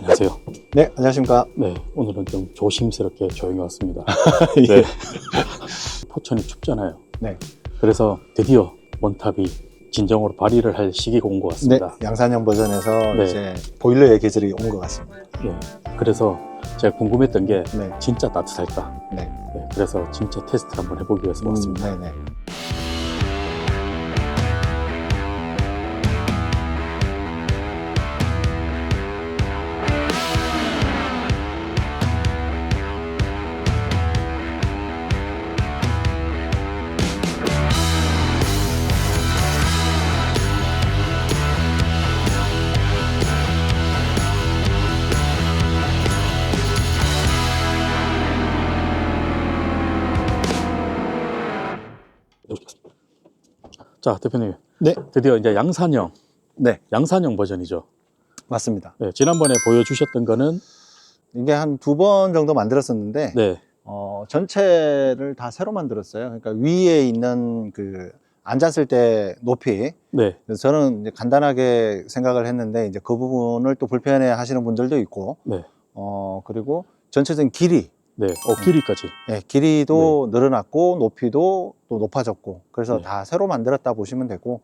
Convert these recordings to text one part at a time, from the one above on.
안녕하세요. 네, 안녕하십니까. 네, 오늘은 좀 조심스럽게 조용히 왔습니다. 예. 네. 포천이 춥잖아요. 네. 그래서 드디어 원탑이 진정으로 발휘를 할 시기가 온 것 네, 같습니다. 양산형 버전에서 네. 이제 보일러의 계절이 온 것 같습니다. 예. 그래서 제가 궁금했던 게 네. 진짜 따뜻할까? 네. 네, 그래서 진짜 테스트 한번 해보기 위해서 왔습니다. 음, 네 네. 자, 대표님. 네. 드디어 이제 양산형, 네, 양산형 버전이죠. 맞습니다. 네, 지난번에 보여주셨던 거는 이게 한 두 번 정도 만들었었는데, 네, 어, 전체를 다 새로 만들었어요. 그러니까 위에 있는 그 앉았을 때 높이. 네, 저는 이제 간단하게 생각을 했는데, 이제 그 부분을 또 불편해 하시는 분들도 있고, 네, 어, 그리고 전체적인 길이, 네. 어, 길이까지. 예, 길이도 늘어났고 높이도 또 높아졌고 그래서 네. 다 새로 만들었다 보시면 되고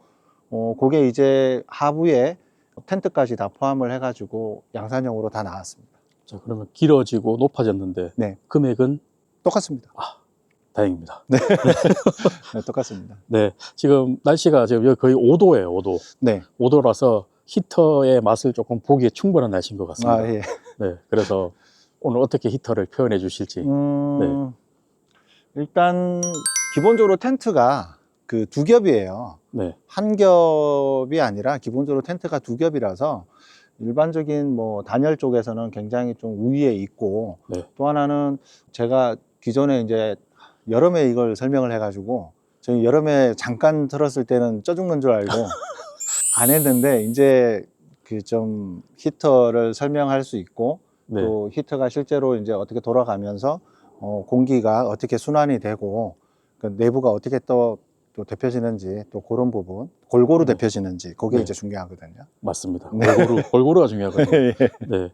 어 그게 이제 하부에 텐트까지 다 포함을 해가지고 양산형으로 다 나왔습니다. 자, 그러면 길어지고 높아졌는데 네. 금액은 똑같습니다. 다행입니다. 네, 똑같습니다. 네, 지금 날씨가 지금 여기 거의 5도예요, 5도. 네, 5도라서 히터의 맛을 조금 보기에 충분한 날씨인 것 같습니다. 아 예. 네, 그래서 오늘 어떻게 히터를 표현해 주실지. 음, 일단 기본적으로 텐트가 그 두 겹이에요. 네, 한 겹이 아니라 기본적으로 텐트가 두 겹이라서 일반적인 뭐 단열 쪽에서는 굉장히 좀 우위에 있고 네. 또 하나는 제가 기존에 이제 여름에 이걸 설명을 해가지고 저희 여름에 잠깐 들었을 때는 쪄 죽는 줄 알고 안 했는데 이제 그 좀 히터를 설명할 수 있고 네, 또 히터가 실제로 이제 어떻게 돌아가면서 어, 공기가 어떻게 순환이 되고 그 내부가 어떻게 또, 또 데펴지는지 또 그런 부분 골고루 네. 데펴지는지 그게 네. 이제 중요하거든요. 맞습니다. 네. 골고루, 골고루가 중요하거든요. 예. 네.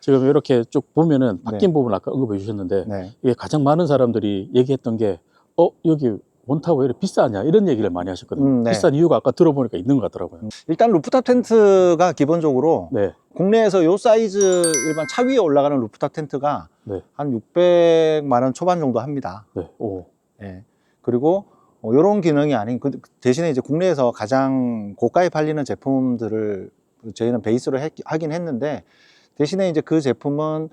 지금 이렇게 쭉 보면은 바뀐 부분 아까 언급해 주셨는데 네. 이게 가장 많은 사람들이 얘기했던 게 어, 여기 원탑 왜 이렇게 비싸냐 이런 얘기를 많이 하셨거든요. 음, 네. 비싼 이유가 아까 들어보니까 있는 것 같더라고요. 일단 루프탑 텐트가 기본적으로 네, 국내에서 요 사이즈 일반 차 위에 올라가는 루프탑 텐트가 네. 한 600만 원 초반 정도 합니다. 네, 오, 예. 그리고 어, 이런 기능이 아닌 그 대신에 이제 국내에서 가장 고가에 팔리는 제품들을 저희는 베이스로 했- 하긴 했는데 대신에 이제 그 제품은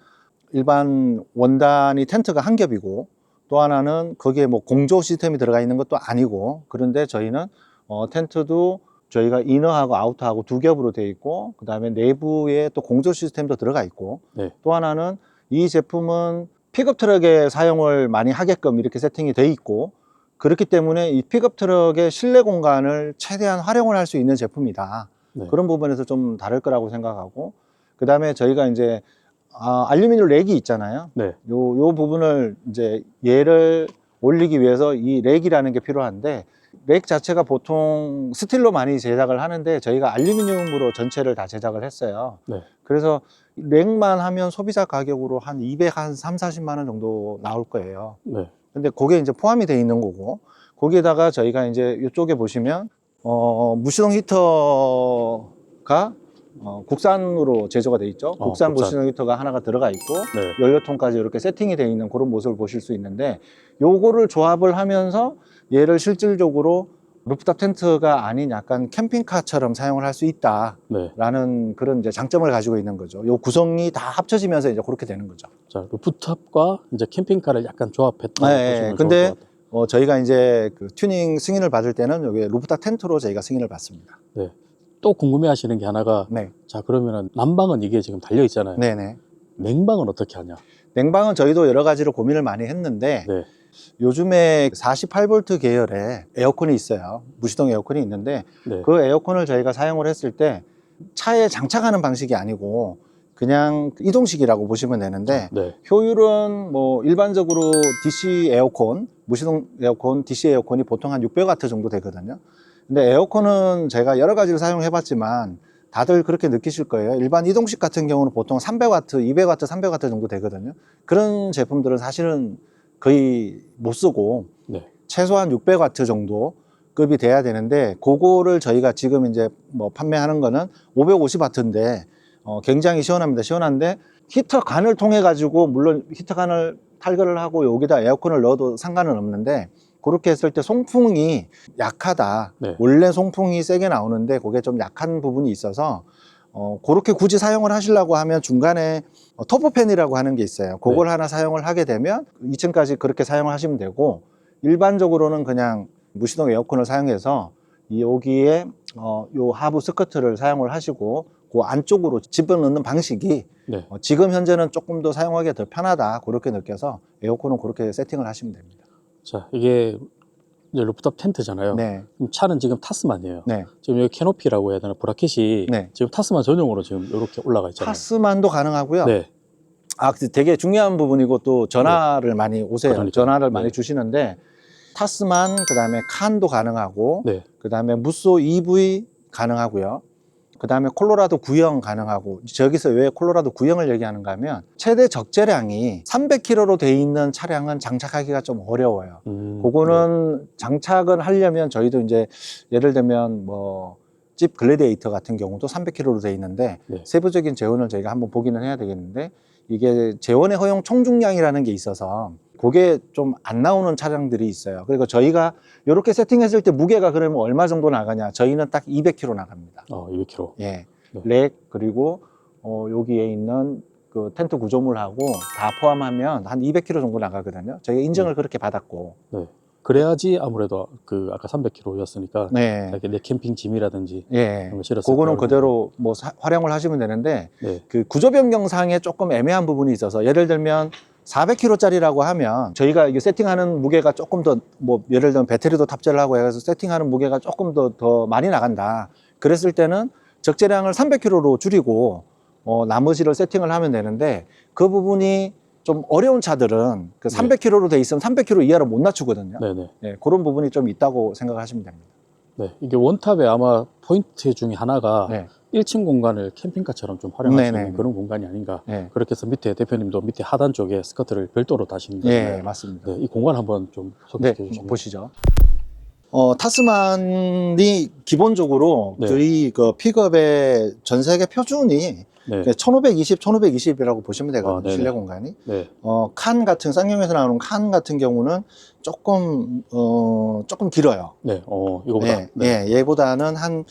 일반 원단이 텐트가 한 겹이고 또 하나는 거기에 뭐 공조 시스템이 들어가 있는 것도 아니고 그런데 저희는 어, 텐트도 저희가 이너하고 아우터하고 두 겹으로 되어 있고 그 다음에 내부에 또 공조 시스템도 들어가 있고 네. 또 하나는 이 제품은 픽업 트럭에 사용을 많이 하게끔 이렇게 세팅이 돼 있고 그렇기 때문에 이 픽업 트럭의 실내 공간을 최대한 활용을 할 수 있는 제품이다. 네. 그런 부분에서 좀 다를 거라고 생각하고 그 다음에 저희가 이제 아, 알루미늄 렉이 있잖아요. 네, 요, 요 부분을 이제 얘를 올리기 위해서 이 렉이라는 게 필요한데 렉 자체가 보통 스틸로 많이 제작을 하는데 저희가 알루미늄으로 전체를 다 제작을 했어요. 네. 그래서 렉만 하면 소비자 가격으로 한 200, 한 3, 40만 원 정도 나올 거예요. 네, 근데 그게 이제 포함이 돼 있는 거고 거기에다가 저희가 이제 이쪽에 보시면 어, 무시동 히터가 어, 국산으로 제조가 돼 있죠. 어, 국산 국산. 무시동 히터가 하나가 들어가 있고 네, 연료통까지 이렇게 세팅이 되어 있는 그런 모습을 보실 수 있는데 요거를 조합을 하면서 얘를 실질적으로 루프탑 텐트가 아닌 약간 캠핑카처럼 사용을 할 수 있다라는 네. 그런 이제 장점을 가지고 있는 거죠. 요 구성이 다 합쳐지면서 이제 그렇게 되는 거죠. 자 루프탑과 이제 캠핑카를 약간 조합했다. 네, 보시면 근데. 어, 저희가 이제 그 튜닝 승인을 받을 때는 여기 루프탑 텐트로 저희가 승인을 받습니다. 또 궁금해하시는 게 하나가 네, 자 그러면은 난방은 이게 지금 달려 있잖아요. 네네. 냉방은 어떻게 하냐? 냉방은 저희도 여러 가지로 고민을 많이 했는데 네, 요즘에 48V 계열의 에어컨이 있어요. 무시동 에어컨이 있는데 네, 그 에어컨을 저희가 사용을 했을 때 차에 장착하는 방식이 아니고 그냥 이동식이라고 보시면 되는데 네, 효율은 뭐 일반적으로 DC 에어컨, 무시동 에어컨, DC 에어컨이 보통 한 600W 정도 되거든요. 근데 에어컨은 제가 여러 가지를 사용해 봤지만 다들 그렇게 느끼실 거예요. 일반 이동식 같은 경우는 보통 300와트, 200와트, 300와트 정도 되거든요. 그런 제품들은 사실은 거의 못 쓰고 네. 최소한 600와트 정도 급이 돼야 되는데 그거를 저희가 지금 이제 뭐 판매하는 거는 550와트인데 어, 굉장히 시원합니다. 시원한데 히터 간을 통해 가지고 물론 히터 간을 탈거를 하고 여기다 에어컨을 넣어도 상관은 없는데 그렇게 했을 때 송풍이 약하다. 네. 원래 송풍이 세게 나오는데 그게 좀 약한 부분이 있어서 어, 그렇게 굳이 사용을 하시려고 하면 중간에 어, 터보팬이라고 하는 게 있어요. 그걸 네. 하나 사용을 하게 되면 2층까지 그렇게 사용을 하시면 되고 일반적으로는 그냥 무시동 에어컨을 사용해서 이 여기에 어, 요 하부 스커트를 사용을 하시고 그 안쪽으로 집어넣는 방식이 네. 어, 지금 현재는 조금 더 사용하기 더 편하다 그렇게 느껴서 에어컨은 그렇게 세팅을 하시면 됩니다. 자, 이게 이제 루프탑 텐트잖아요. 네, 그럼 차는 지금 타스만이에요. 네. 지금 여기 캐노피라고 해야 되나 브라켓이 네. 지금 타스만 전용으로 지금 이렇게 올라가 있잖아요. 파스만도 가능하고요. 네. 아, 근데 되게 중요한 부분이고 또 전화를 많이 오세요. 그러니까요. 전화를 많이 네. 주시는데 타스만 그다음에 칸도 가능하고 네. 그다음에 무쏘 EV 가능하고요. 그 다음에 콜로라도 구형 가능하고 저기서 왜 콜로라도 구형을 얘기하는가 하면 최대 적재량이 300kg로 돼 있는 차량은 장착하기가 좀 어려워요. 음, 그거는 장착을 하려면 저희도 이제 예를 들면 뭐집 글래디에이터 같은 경우도 300kg로 돼 있는데 네. 세부적인 재원을 저희가 한번 보기는 해야 되겠는데 이게 재원의 허용 총중량이라는 게 있어서 그게 좀 안 나오는 차량들이 있어요. 그리고 저희가 이렇게 세팅했을 때 무게가 그러면 얼마 정도 나가냐? 저희는 딱 200kg 나갑니다. 어, 200kg. 예. 네. 렉 그리고 어 여기에 있는 그 텐트 구조물하고 다 포함하면 한 200kg 정도 나가거든요. 저희가 인증을 그렇게 받았고. 네. 그래야지 아무래도 그 아까 300kg였으니까 네. 이렇게 내 캠핑 짐이라든지 예. 그런 거 실었을 그거는 때 그대로 뭐 사- 활용을 하시면 되는데 네. 그 구조 변경상에 조금 애매한 부분이 있어서 예를 들면 400kg짜리라고 하면 저희가 이게 세팅하는 무게가 조금 더 뭐 예를 들면 배터리도 탑재를 하고 해서 세팅하는 무게가 조금 더 더 많이 나간다. 그랬을 때는 적재량을 300kg로 줄이고 어 나머지를 세팅을 하면 되는데 그 부분이 좀 어려운 차들은 그 네. 300kg로 돼 있으면 300kg 이하로 못 낮추거든요. 네, 네. 예, 그런 부분이 좀 있다고 생각하시면 됩니다. 네. 이게 원탑의 아마 포인트 중에 하나가 네. 1층 공간을 캠핑카처럼 좀 활용할 수 네, 있는 네. 그런 공간이 아닌가. 예. 그렇게 해서 밑에 대표님도 밑에 하단 쪽에 스커트를 별도로 다시는 예, 거잖아요. 맞습니다. 네, 이 공간 한번 좀 네, 소개해 주시면 보시죠. 어, 타스만이 기본적으로 네. 저희 그 픽업의 전 세계 표준이 네. 1520, 1520이라고 보시면 되거든요. 아, 네네. 실내 공간이. 네. 어, 칸 같은 쌍용에서 나오는 칸 같은 경우는 조금 어, 조금 길어요. 네. 어, 이거보다. 예, 예, 얘보다는 한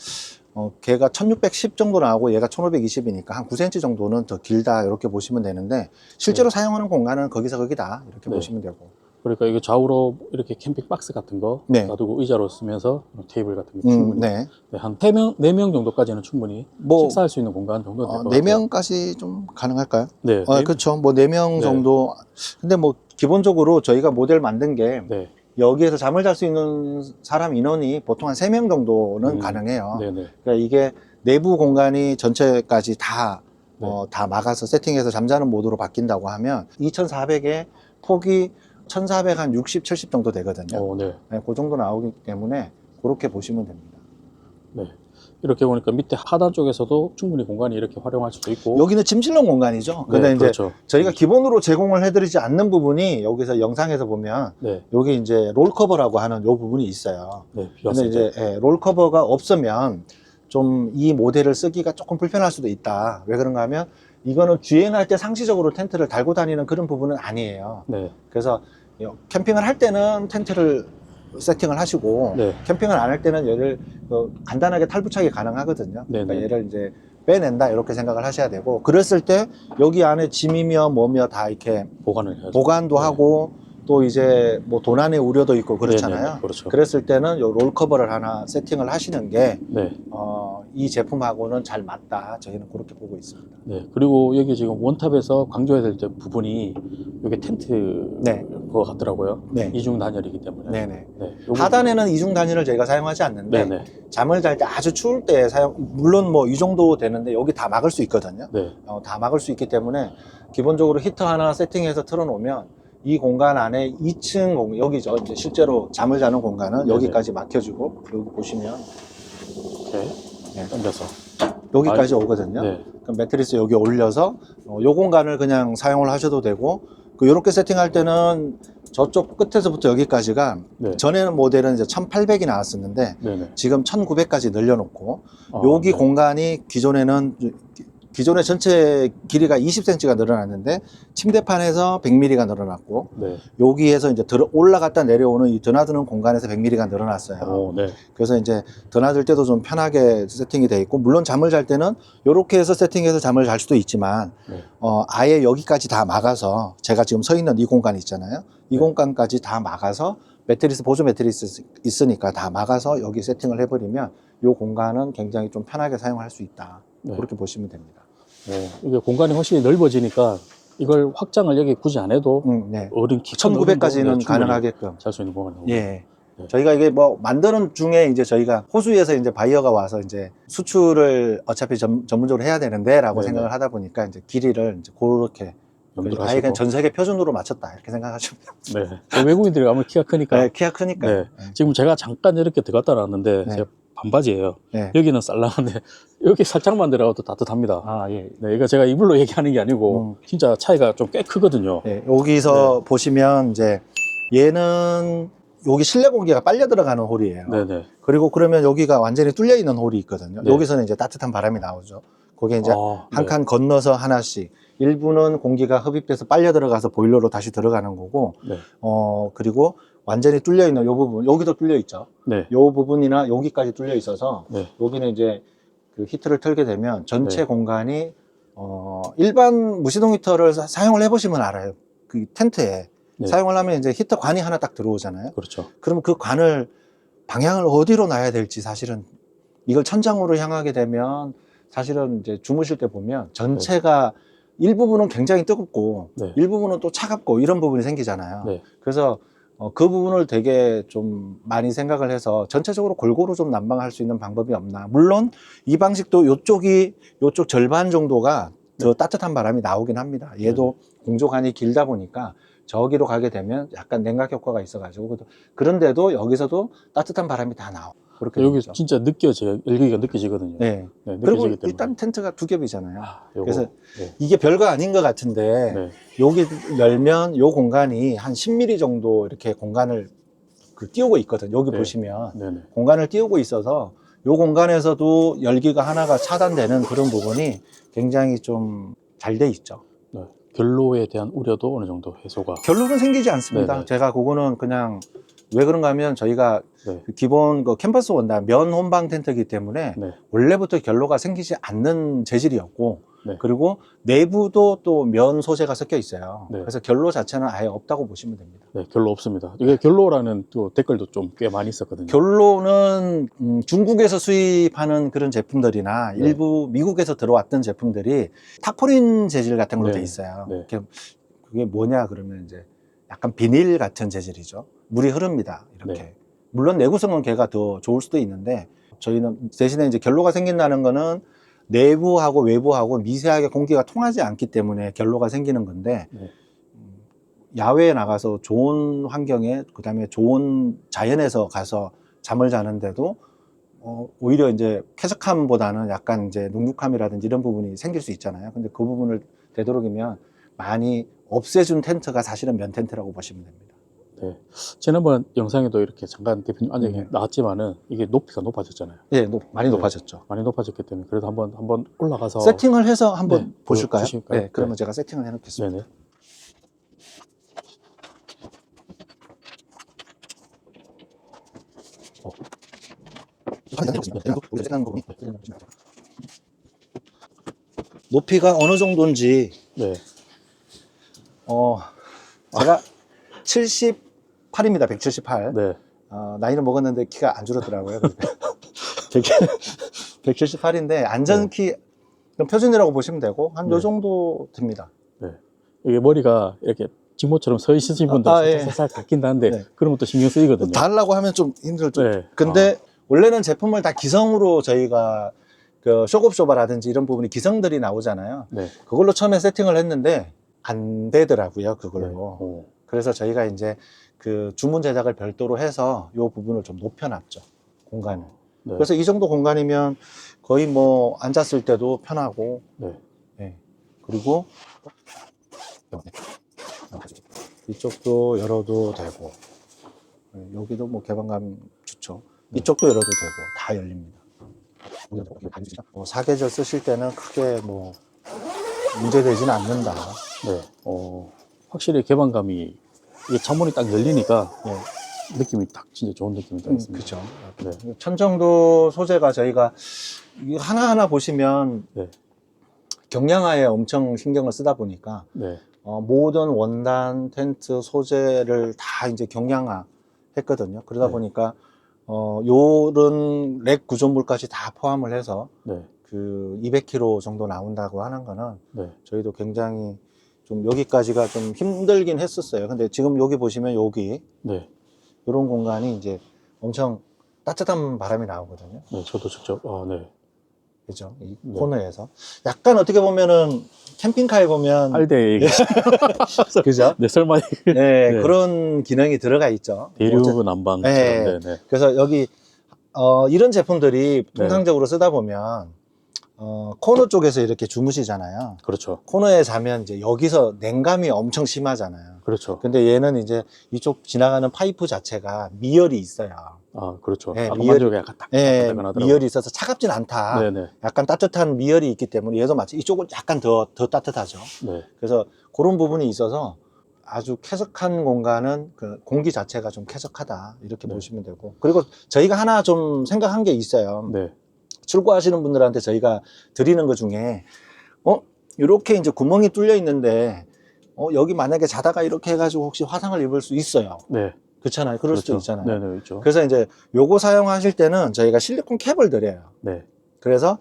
어, 걔가 1610 정도 나오고 얘가 1520이니까 한 9cm 정도는 더 길다 이렇게 보시면 되는데 실제로 사용하는 공간은 거기서 거기다 이렇게 네. 보시면 되고. 그러니까 이거 좌우로 이렇게 캠핑 박스 같은 거 네. 놔두고 의자로 쓰면서 테이블 같은 거 음, 충분히 네. 네, 한 3명, 4명 정도까지는 충분히 뭐 식사할 수 있는 공간 정도 어, 될것 네 같아요. 명까지 좀 가능할까요? 네. 아, 네. 그렇죠. 뭐네명 네. 정도. 근데 뭐 기본적으로 저희가 모델 만든 게 네. 여기에서 잠을 잘 수 있는 사람 인원이 보통 한 세 명 정도는 음, 가능해요. 네, 네. 그러니까 이게 내부 공간이 전체까지 다, 네. 어, 다 막아서 세팅해서 잠자는 모드로 바뀐다고 하면 2400에 폭이 1400 한 60, 70 정도 되거든요. 어, 네. 네, 그 정도 나오기 때문에 그렇게 보시면 됩니다. 네. 이렇게 보니까 밑에 하단 쪽에서도 충분히 공간이 이렇게 활용할 수도 있고. 여기는 짐실용 공간이죠. 근데 네, 이제 그렇죠. 저희가 기본으로 제공을 해드리지 않는 부분이 여기서 영상에서 보면 네. 여기 이제 롤 커버라고 하는 요 부분이 있어요. 네. 비 근데. 이제 예, 롤 커버가 없으면 좀 이 모델을 쓰기가 조금 불편할 수도 있다. 왜 그런가 하면 이거는 주행할 때 상시적으로 텐트를 달고 다니는 그런 부분은 아니에요. 네. 그래서 요- 캠핑을 할 때는 텐트를 세팅을 하시고 네. 캠핑을 안 할 때는 얘를 그 간단하게 탈부착이 가능하거든요. 네네. 그러니까 얘를 이제 빼낸다 이렇게 생각을 하셔야 되고 그랬을 때 여기 안에 짐이며 뭐며 다 이렇게 보관을 해야죠. 보관도 네. 하고 또 이제 뭐 도난의 우려도 있고 그렇잖아요. 네, 네, 그렇죠. 그랬을 때는 요 롤 커버를 하나 세팅을 하시는 게, 네. 어, 이 제품하고는 잘 맞다. 저희는 그렇게 보고 있습니다. 네. 그리고 여기 지금 원탑에서 강조해야 될때 부분이 이게 텐트 네. 그거 같더라고요. 네. 이중 단열이기 때문에. 네네. 네. 하단에는 이중 단위를 저희가 사용하지 않는데, 네네. 잠을 잘 때 아주 추울 때 사용, 물론 뭐 이 정도 되는데 여기 다 막을 수 있거든요. 네. 어, 다 막을 수 있기 때문에 기본적으로 히터 하나 세팅해서 틀어놓으면 이 공간 안에 2층 공, 여기죠. 이제 실제로 잠을 자는 공간은 네네. 여기까지 막혀주고, 여기 보시면 이렇게 네. 당겨서. 여기까지 아, 오거든요. 네. 그럼 매트리스 여기 올려서 어, 요 공간을 그냥 사용을 하셔도 되고 그 이렇게 세팅할 때는 저쪽 끝에서부터 여기까지가 네. 전에는 모델은 이제 1800이 나왔었는데 네네. 지금 1900까지 늘려놓고 아, 여기 네. 공간이 기존에는 기존의 전체 길이가 20cm가 늘어났는데 침대판에서 100mm가 늘어났고 네. 여기에서 이제 들어 올라갔다 내려오는 이 드나드는 공간에서 100mm가 늘어났어요. 오, 네. 그래서 이제 드나들 때도 좀 편하게 세팅이 돼 있고 물론 잠을 잘 때는 이렇게 해서 세팅해서 잠을 잘 수도 있지만 네. 어 아예 여기까지 다 막아서 제가 지금 서 있는 이 공간 있잖아요. 이 네. 공간까지 다 막아서 매트리스 보조 매트리스 있으니까 다 막아서 여기 세팅을 해버리면 이 공간은 굉장히 좀 편하게 사용할 수 있다. 네. 그렇게 보시면 됩니다. 오, 이게 공간이 훨씬 넓어지니까 이걸 확장을 여기 굳이 안 해도 음, 네. 어린 키 1900까지는 가능하게끔. 잘 수 있는 공간이 예. 네. 저희가 이게 뭐 만드는 중에 이제 저희가 호수에서 이제 바이어가 와서 이제 수출을 어차피 전, 전문적으로 해야 되는데라고 네네. 생각을 하다 보니까 이제 길이를 이제 그렇게 아예 그냥 전 세계 표준으로 맞췄다 이렇게 생각하시면. 네. 그 외국인들이 아무리 키가 크니까 네, 키가 크니까. 네. 지금 제가 잠깐 이렇게 들어갔다 나왔는데 네. 반바지예요. 네. 여기는 쌀랑한데 여기 살짝만 들어가도 따뜻합니다. 아 예. 네, 이거 제가 이불로 얘기하는 게 아니고 음. 진짜 차이가 좀 꽤 크거든요. 네, 여기서 보시면 이제 얘는 여기 실내 공기가 빨려 들어가는 홀이에요. 네네. 그리고 그러면 여기가 완전히 뚫려 있는 홀이 있거든요. 네. 여기서는 이제 따뜻한 바람이 나오죠. 거기에 이제 아, 한 네. 칸 건너서 하나씩 일부는 공기가 흡입돼서 빨려 들어가서 보일러로 다시 들어가는 거고 네. 어 그리고 완전히 뚫려 있는 요 부분 여기도 뚫려 있죠 네. 요 부분이나 여기까지 뚫려 있어서 네. 여기는 이제 그 히터를 틀게 되면 전체 네. 공간이 어 일반 무시동 히터를 사- 사용을 해보시면 알아요 그 텐트에 네. 사용을 하면 이제 히터 관이 하나 딱 들어오잖아요 그렇죠. 그러면 그 관을 방향을 어디로 놔야 될지 사실은 이걸 천장으로 향하게 되면 사실은 이제 주무실 때 보면 전체가 일부분은 굉장히 뜨겁고 네. 일부분은 또 차갑고 이런 부분이 생기잖아요. 네. 그래서 어, 그 부분을 되게 좀 많이 생각을 해서 전체적으로 골고루 좀 난방할 수 있는 방법이 없나. 물론 이 방식도 요쪽이 요쪽 절반 정도가 더 따뜻한 바람이 나오긴 합니다. 얘도 공조간이 길다 보니까 저기로 가게 되면 약간 냉각 효과가 있어가지고 그런데도 여기서도 따뜻한 바람이 다 나와. 그렇게 여기 되죠. 진짜 느껴져요. 열기가 느껴지거든요. 네. 네, 그리고 느껴지기 때문에. 일단 텐트가 두 겹이잖아요. 아, 요거. 그래서 네. 이게 별거 아닌 것 같은데 네. 여기 열면 요 공간이 한 10mm 정도 이렇게 공간을 그 띄우고 있거든. 여기 네. 보시면 네네. 공간을 띄우고 있어서 요 공간에서도 열기가 하나가 차단되는 그런 부분이 굉장히 좀 잘 돼 있죠. 네. 결로에 대한 우려도 어느 정도 해소가. 결론은 생기지 않습니다. 네네. 제가 그거는 그냥 왜 그런가 하면 저희가 네. 그 기본 그 캔버스 원단 면 혼방 텐트이기 때문에 네. 원래부터 결로가 생기지 않는 재질이었고 네. 그리고 내부도 또 면 소재가 섞여 있어요. 네. 그래서 결로 자체는 아예 없다고 보시면 됩니다. 네, 결로 없습니다. 이게 결로라는 또 댓글도 좀 꽤 많이 있었거든요. 결로는 음, 중국에서 수입하는 그런 제품들이나 네. 일부 미국에서 들어왔던 제품들이 타포린 재질 같은 걸로 네. 돼 있어요. 네. 그게 뭐냐 그러면 이제 약간 비닐 같은 재질이죠. 물이 흐릅니다. 이렇게. 네. 물론 내구성은 걔가 더 좋을 수도 있는데 저희는 대신에 이제 결로가 생긴다는 거는 내부하고 외부하고 미세하게 공기가 통하지 않기 때문에 결로가 생기는 건데 네. 음, 야외에 나가서 좋은 환경에 그다음에 좋은 자연에서 가서 잠을 자는데도 어, 오히려 이제 쾌적함보다는 약간 이제 눅눅함이라든지 이런 부분이 생길 수 있잖아요. 근데 그 부분을 되도록이면 많이 없애준 텐트가 사실은 면 텐트라고 보시면 됩니다. 네. 지난번 영상에도 이렇게 잠깐 대표님 앉아 네. 나왔지만은 이게 높이가 높아졌잖아요. 예, 높- 많이 네. 높아졌죠. 많이 높아졌기 때문에 그래도 한번 한번 올라가서 세팅을 해서 한번 네, 보실까요? 보실까요? 네, 그러면 네. 제가 세팅을 해놓겠습니다. 네네. 어. 높이가 어느 정도인지 네. 어 제가 78입니다. 178. 네. 어, 나이는 먹었는데 키가 안 줄었더라고요. 178인데 안전키 그럼 표준이라고 보시면 되고 한요 네. 정도 됩니다. 이게 머리가 이렇게 직모처럼 서 있으신 분들 아, 예. 살짝 바뀐다는데 네. 그런 것도 신경 쓰이거든요. 달라고 하면 좀 힘들죠. 네. 근데 원래는 제품을 다 기성으로 저희가 그 쇼급쇼바라든지 이런 부분이 기성들이 나오잖아요. 네. 그걸로 처음에 세팅을 했는데 안 되더라고요. 그걸로. 네. 오. 그래서 저희가 이제 그 주문 제작을 별도로 해서 이 부분을 좀 높여놨죠. 공간을. 네. 그래서 이 정도 공간이면 거의 뭐 앉았을 때도 편하고 네. 네. 그리고 이쪽도 열어도 되고 네, 여기도 뭐 개방감 좋죠. 이쪽도 열어도 되고 다 열립니다. 뭐 사계절 쓰실 때는 크게 뭐 문제되지는 않는다. 네. 어, 확실히 개방감이 이게 창문이 딱 열리니까 네. 느낌이 딱 진짜 좋은 느낌이 딱 음, 있습니다. 그죠. 네. 천정도 소재가 저희가 이거 하나하나 보시면 네. 경량화에 엄청 신경을 쓰다 보니까 네. 어, 모든 원단, 텐트, 소재를 다 이제 경량화 했거든요. 그러다 네. 보니까 어, 요런 렉 구조물까지 다 포함을 해서 네. 그 200kg 정도 나온다고 하는 거는 네. 저희도 굉장히 좀 여기까지가 좀 힘들긴 했었어요. 근데 지금 여기 보시면 여기 네. 이런 공간이 이제 엄청 따뜻한 바람이 나오거든요. 네. 저도 직접, 아, 네. 그죠? 이 네. 코너에서. 약간 어떻게 보면은 캠핑카에 보면. 알대 얘기. 그죠? 네, 설마 네, 네. 그런 기능이 들어가 있죠. 대륙 난방. 네. 네. 네. 그래서 여기, 어, 이런 제품들이 네. 통상적으로 쓰다 보면, 어, 코너 쪽에서 이렇게 주무시잖아요. 그렇죠. 코너에 자면 이제 여기서 냉감이 엄청 심하잖아요. 그렇죠. 근데 얘는 이제 이쪽 지나가는 파이프 자체가 미열이 있어요. 아, 그렇죠. 네, 미열이- 약간 딱 예, 따끈하더라고요. 미열이 있어서 차갑진 않다. 네, 네. 약간 따뜻한 미열이 있기 때문에 얘도 마치 이쪽은 약간 더, 더 따뜻하죠. 네. 그래서 그런 부분이 있어서 아주 쾌적한 공간은 그 공기 자체가 좀 쾌적하다. 이렇게 네. 보시면 되고. 그리고 저희가 하나 좀 생각한 게 있어요. 네. 출고하시는 분들한테 저희가 드리는 것 중에, 어, 이렇게 이제 구멍이 뚫려 있는데, 어, 여기 만약에 자다가 이렇게 해가지고 혹시 화상을 입을 수 있어요. 네. 그렇잖아요. 그럴 수도 그렇죠. 있잖아요. 네, 네, 있죠. 그래서 이제 요거 사용하실 때는 저희가 실리콘 캡을 드려요. 네. 그래서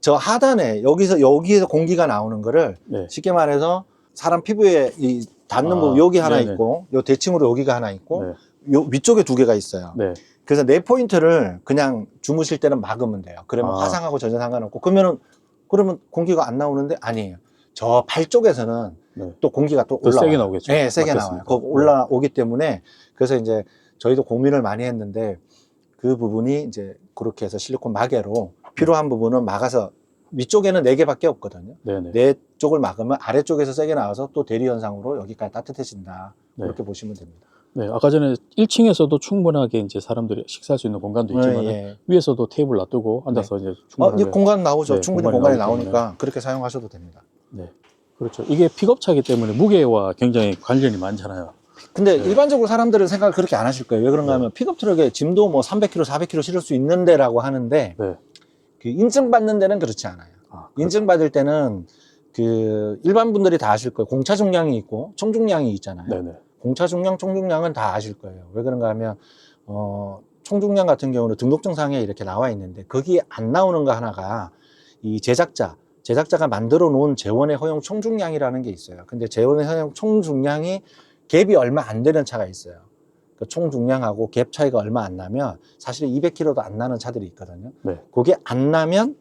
저 하단에 여기서 여기에서 공기가 나오는 거를 네. 쉽게 말해서 사람 피부에 이 닿는 아, 부분 여기 하나 네네. 있고 요 대칭으로 여기가 하나 있고 네. 요 위쪽에 두 개가 있어요. 네. 그래서 네 포인트를 그냥 주무실 때는 막으면 돼요. 그러면 아. 화상하고 전혀 상관없고 그러면은 그러면 공기가 안 나오는데 아니에요. 저팔 쪽에서는 네. 또 공기가 또더 올라와요. 세게 나오겠죠. 네, 세게 맞겠습니다. 나와요. 거 올라오기 때문에 그래서 이제 저희도 고민을 많이 했는데 그 부분이 이제 그렇게 해서 실리콘 마개로 필요한 부분은 막아서 위쪽에는 네 개밖에 없거든요. 네, 네. 네 쪽을 막으면 아래쪽에서 세게 나와서 또 대리 현상으로 여기까지 따뜻해진다. 네. 그렇게 보시면 됩니다. 네, 아까 전에 1층에서도 충분하게 이제 사람들이 식사할 수 있는 공간도 있지만 예, 예. 위에서도 테이블 놔두고 앉아서 이제 어, 충분하게 이 공간 나오죠. 네, 충분히 공간이 공간이 나오기 나오니까 그렇게 사용하셔도 됩니다. 네. 그렇죠. 이게 픽업차기 때문에 무게와 굉장히 관련이 많잖아요. 근데 네. 일반적으로 사람들은 생각을 그렇게 안 하실 거예요. 왜 그런가 하면 픽업 트럭에 짐도 뭐 300kg, 400kg 실을 수 있는데라고 하는데 네. 그 인증 받는 데는 그렇지 않아요. 아, 인증 받을 때는 그 일반 분들이 다 아실 거예요. 공차 중량이 있고 총 중량이 있잖아요. 네, 네. 공차 중량, 총 중량은 다 아실 거예요. 왜 그런가 하면 어, 총 중량 같은 경우는 등록증상에 이렇게 나와 있는데 거기에 안 나오는 거 하나가 이 제작자 제작자가 만들어 놓은 재원의 허용 총 중량이라는 게 있어요. 근데 재원의 허용 총 중량이 갭이 얼마 안 되는 차가 있어요. 그 총 중량하고 갭 차이가 얼마 안 나면 사실 200kg도 안 나는 차들이 있거든요. 네. 그게 안 나면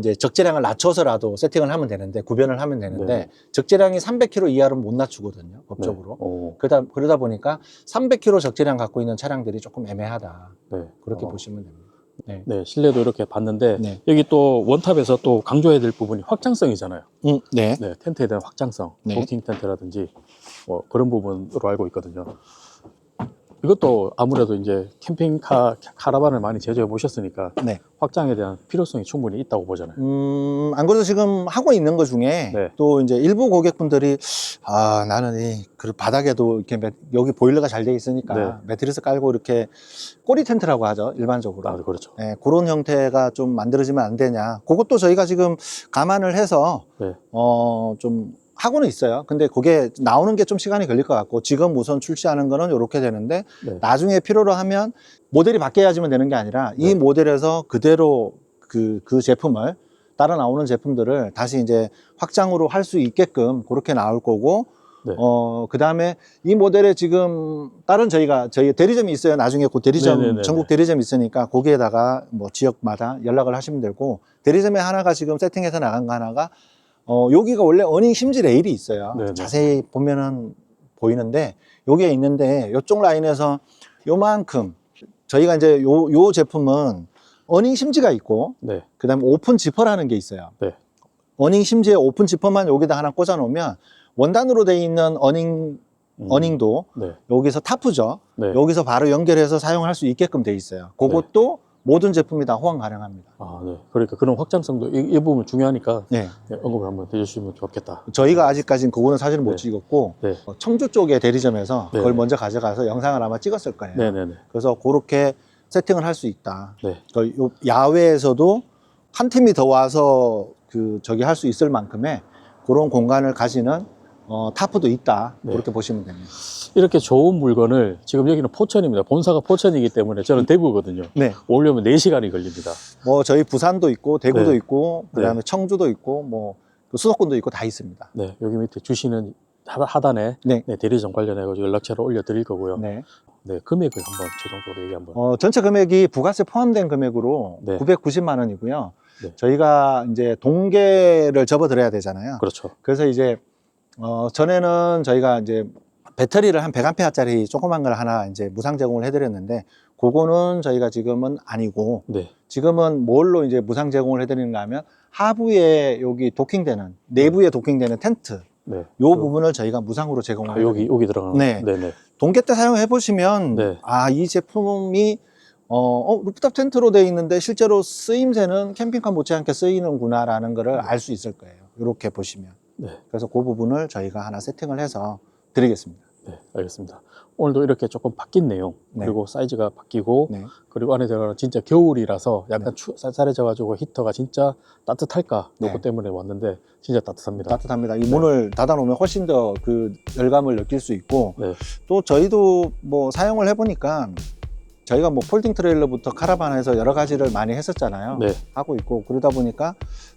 이제 적재량을 낮춰서라도 세팅을 하면 되는데 구변을 하면 되는데 네. 적재량이 300kg 이하로 못 낮추거든요. 법적으로. 네. 오, 그러다, 그러다 보니까 300kg 적재량 갖고 있는 차량들이 조금 애매하다. 네. 그렇게 어, 보시면 됩니다. 네. 네, 실내도 이렇게 봤는데 네. 여기 또 원탑에서 또 강조해야 될 부분이 확장성이잖아요. 음, 네. 네, 텐트에 대한 확장성, 네. 도킹 텐트라든지 뭐 그런 부분으로 알고 있거든요. 이것도 아무래도 이제 캠핑카 카라반을 많이 제조해 보셨으니까 네. 확장에 대한 필요성이 충분히 있다고 보잖아요. 음, 안 그래도 지금 하고 있는 것 중에 네. 또 이제 일부 고객분들이 아, 나는 이, 그 바닥에도 이렇게 매- 여기 보일러가 잘 돼 있으니까 네. 매트리스 깔고 이렇게 꼬리 텐트라고 하죠. 일반적으로. 아, 그렇죠. 네, 그런 형태가 좀 만들어지면 안 되냐. 그것도 저희가 지금 감안을 해서, 네. 어, 좀 하고는 있어요. 근데 그게 나오는 게 좀 시간이 걸릴 것 같고, 지금 우선 출시하는 거는 이렇게 되는데, 네. 나중에 필요로 하면 모델이 바뀌어야지만 되는 게 아니라, 이 네. 모델에서 그대로 그, 그 제품을, 따라 나오는 제품들을 다시 이제 확장으로 할 수 있게끔 그렇게 나올 거고, 네. 어, 그 다음에 이 모델에 지금 다른 저희가, 저희 대리점이 있어요. 나중에 그 대리점, 네네네네. 전국 대리점 있으니까 거기에다가 뭐 지역마다 연락을 하시면 되고, 대리점에 하나가 지금 세팅해서 나간 거 하나가, 어, 여기가 원래 어닝 심지 레일이 있어요. 네네. 자세히 보면은 보이는데, 여기에 있는데, 이쪽 라인에서 요만큼, 저희가 이제 요, 요 제품은 어닝 심지가 있고 네. 그다음에 오픈 지퍼라는 게 있어요. 네. 어닝 심지에 오픈 지퍼만 여기다 하나 꽂아 놓으면 원단으로 돼 있는 어닝 음, 어닝도 네. 여기서 타프죠. 네. 여기서 바로 연결해서 사용할 수 있게끔 돼 있어요. 그것도 모든 제품이 다 호환 가능합니다. 아, 네. 그러니까 그런 확장성도 이, 이 부분 중요하니까 네. 네, 언급을 한번 해주시면 좋겠다. 저희가 아직까지는 그거는 사진을 못 네. 찍었고 네. 어, 청주 쪽의 대리점에서 네. 그걸 먼저 가져가서 영상을 아마 찍었을 거예요. 네 네 네. 그래서 그렇게 세팅을 할 수 있다. 네. 그 요- 야외에서도 한 팀이 더 와서 그 저기 할 수 있을 만큼의 그런 공간을 가지는 어, 타프도 있다. 네. 그렇게 보시면 됩니다. 이렇게 좋은 물건을 지금 여기는 포천입니다. 본사가 포천이기 때문에 저는 대구거든요. 네. 오려면 4시간이 걸립니다. 뭐 저희 부산도 있고 대구도 네. 있고 그다음에 청주도 있고 뭐그 수도권도 있고 다 있습니다. 네. 여기 밑에 주시는 하- 하단에 네. 네, 대리점 관련해 가지고 연락처를 올려드릴 거고요. 네. 네. 금액을 한번 최종적으로 얘기 한번. 어, 전체 금액이 부가세 포함된 금액으로 네. 990만 원이고요. 네. 저희가 이제 동계를 접어들어야 되잖아요. 그렇죠. 그래서 이제 어, 전에는 저희가 이제 배터리를 한 100암페어짜리 조그만 걸 하나 이제 무상 제공을 해드렸는데 그거는 저희가 지금은 아니고 네. 지금은 뭘로 이제 무상 제공을 해드리는가 하면 하부에 여기 도킹되는 내부에 도킹되는 텐트 네. 요 그- 부분을 저희가 무상으로 제공을 아. 여기 여기 들어가는. 네. 네네. 동계 때 사용해 보시면 네. 아이 제품이 어, 어, 루프탑 텐트로 돼 있는데 실제로 쓰임새는 캠핑카 못지않게 쓰이는구나라는 거를 알 수 있을 거예요. 이렇게 보시면. 네. 그래서 그 부분을 저희가 하나 세팅을 해서 드리겠습니다. 네. 알겠습니다. 오늘도 이렇게 조금 바뀐 내용 네. 그리고 사이즈가 바뀌고 네. 그리고 안에 들어가는 진짜 겨울이라서 약간 추, 쌀쌀해져가지고 히터가 진짜 따뜻할까 네. 요거 때문에 왔는데 진짜 따뜻합니다. 따뜻합니다. 이 문을 닫아놓으면 훨씬 더 그 열감을 느낄 수 있고 네. 또 저희도 뭐 사용을 해보니까 저희가 뭐 폴딩 트레일러부터 카라반에서 여러 가지를 많이 했었잖아요. 네. 하고 있고 그러다 보니까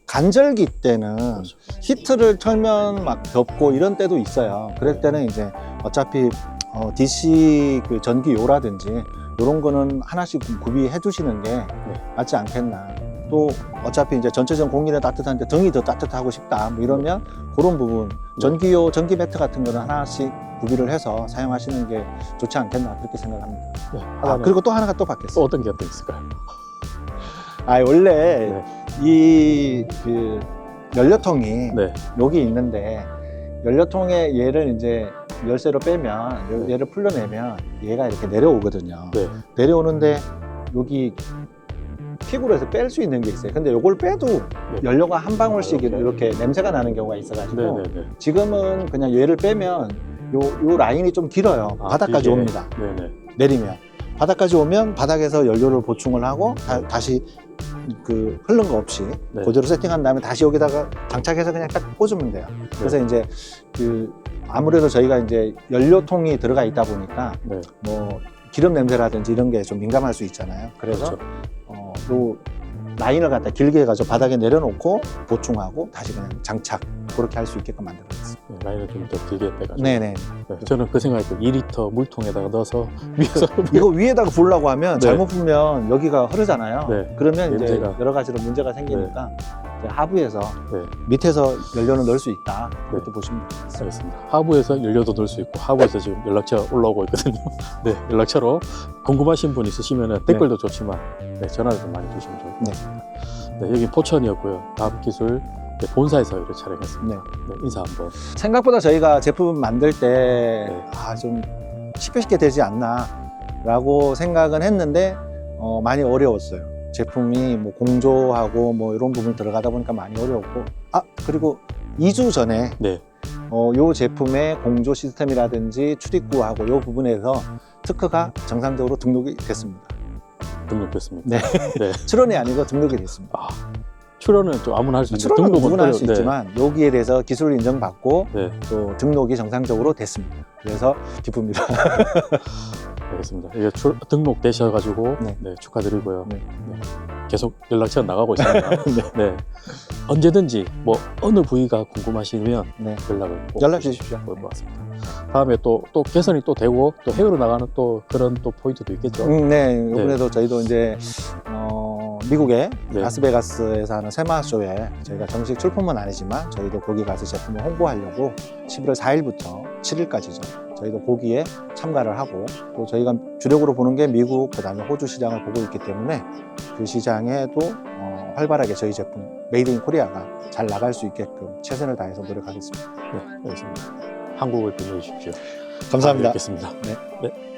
간절기 때는. 히트를 틀면 막 덥고 이런 때도 있어요. 그럴 때는 이제 어차피 어, DC 그 전기요라든지 이런 거는 하나씩 구비해 두시는 게 맞지 않겠나. 또 어차피 이제 전체적 공기는 따뜻한데 등이 더 따뜻하고 싶다. 뭐 이러면 그런 부분 전기요, 전기 매트 같은 거는 하나씩 구비를 해서 사용하시는 게 좋지 않겠나 그렇게 생각합니다. 네. 아, 하나는 그리고 또 하나가 또또 바뀌었어요. 어떤 게 또 있을까요? 아 원래 네. 이그 연료통이 네. 여기 있는데 연료통에 얘를 이제 열쇠로 빼면 요- 네. 얘를 풀려내면 얘가 이렇게 내려오거든요. 네. 내려오는데 여기 픽으로 해서 뺄 수 있는 게 있어요. 근데 요걸 빼도 연료가 한 방울씩 아, 이렇게. 냄새가 나는 경우가 있어가지고 네네네. 지금은 그냥 얘를 빼면 요, 요 라인이 좀 길어요. 아, 바닥까지 이게- 옵니다. 네네. 내리면 바닥까지 오면 바닥에서 연료를 보충을 하고 다, 다시 그 흐른 거 없이 네. 그대로 세팅한 다음에 다시 여기다가 장착해서 그냥 딱 꽂으면 돼요. 그래서 이제 그 아무래도 저희가 이제 연료통이 들어가 있다 보니까 네. 뭐 기름 냄새라든지 이런 게 좀 민감할 수 있잖아요. 그래서 그렇죠. 어, 요 라인을 갖다 길게 해가지고 바닥에 내려놓고 보충하고 다시 그냥 장착 그렇게 할 수 있게끔 만들어놨어요. 네, 라인을 좀 더 길게 빼가지고. 네네. 네, 저는 그 생각했고 2리터 물통에다가 넣어서 위에서 이거 위에다가 부으려고 하면 네. 잘못 부으면 여기가 흐르잖아요. 네. 그러면 이제 냄새가. 여러 가지로 문제가 생기니까 이제 하부에서 네. 밑에서 연료는 넣을 수 있다. 그렇게 네. 보시면 되겠습니다. 알겠습니다. 하부에서 연료도 넣을 수 있고 하부에서 지금 연락처 올라오고 있거든요. 네, 연락처로 궁금하신 분 있으시면 댓글도 좋지만 네, 전화를 좀 많이 주시면 좋을 것 네. 같습니다. 네, 여기 포천이었고요. 다음 기술 네, 본사에서 이렇게 촬영했습니다. 네. 네, 인사 한번. 생각보다 저희가 제품 만들 때, 네. 아, 좀 쉽게 쉽게 되지 않나, 라고 생각은 했는데, 어, 많이 어려웠어요. 제품이 뭐 공조하고 뭐 이런 부분 들어가다 보니까 많이 어려웠고, 아, 그리고 2주 전에, 네, 어, 요 제품의 공조 시스템이라든지 출입구하고 요 부분에서 특허가 정상적으로 등록이 됐습니다. 등록됐습니다. 네. 네. 출원이 아니고 등록이 됐습니다. 아, 출연은 좀 아무나 할 수 있는데 출원은 등록은 누구나 할수 어려- 네. 있지만 여기에 대해서 기술 인정받고 네, 또 등록이 정상적으로 됐습니다. 그래서 기쁩니다. 알겠습니다. 이게 출- 등록되셔가지고 네. 네, 축하드리고요. 네. 네, 계속 연락처 나가고 있습니다. 네. 언제든지 뭐 어느 부위가 궁금하시면 네. 연락을 꼭 연락 주십시오. 좋을 것 같습니다. 다음에 또 또 개선이 또 되고 또 해외로 나가는 또 그런 또 포인트도 있겠죠. 음, 네, 이번에도 저희도 이제 어, 미국의 네. 라스베가스에서 하는 세마쇼에 저희가 정식 출품은 아니지만 저희도 거기 가서 제품을 홍보하려고 11월 4일부터 7일까지죠. 저희도 거기에 참가를 하고 또 저희가 주력으로 보는 게 미국 그다음에 호주 시장을 보고 있기 때문에 그 시장에도 어, 활발하게 저희 제품 메이드 인 코리아가 잘 나갈 수 있게끔 최선을 다해서 노력하겠습니다. 네, 알겠습니다. 한국을 빛내주십시오. 감사합니다. 뵙겠습니다. 네. 네.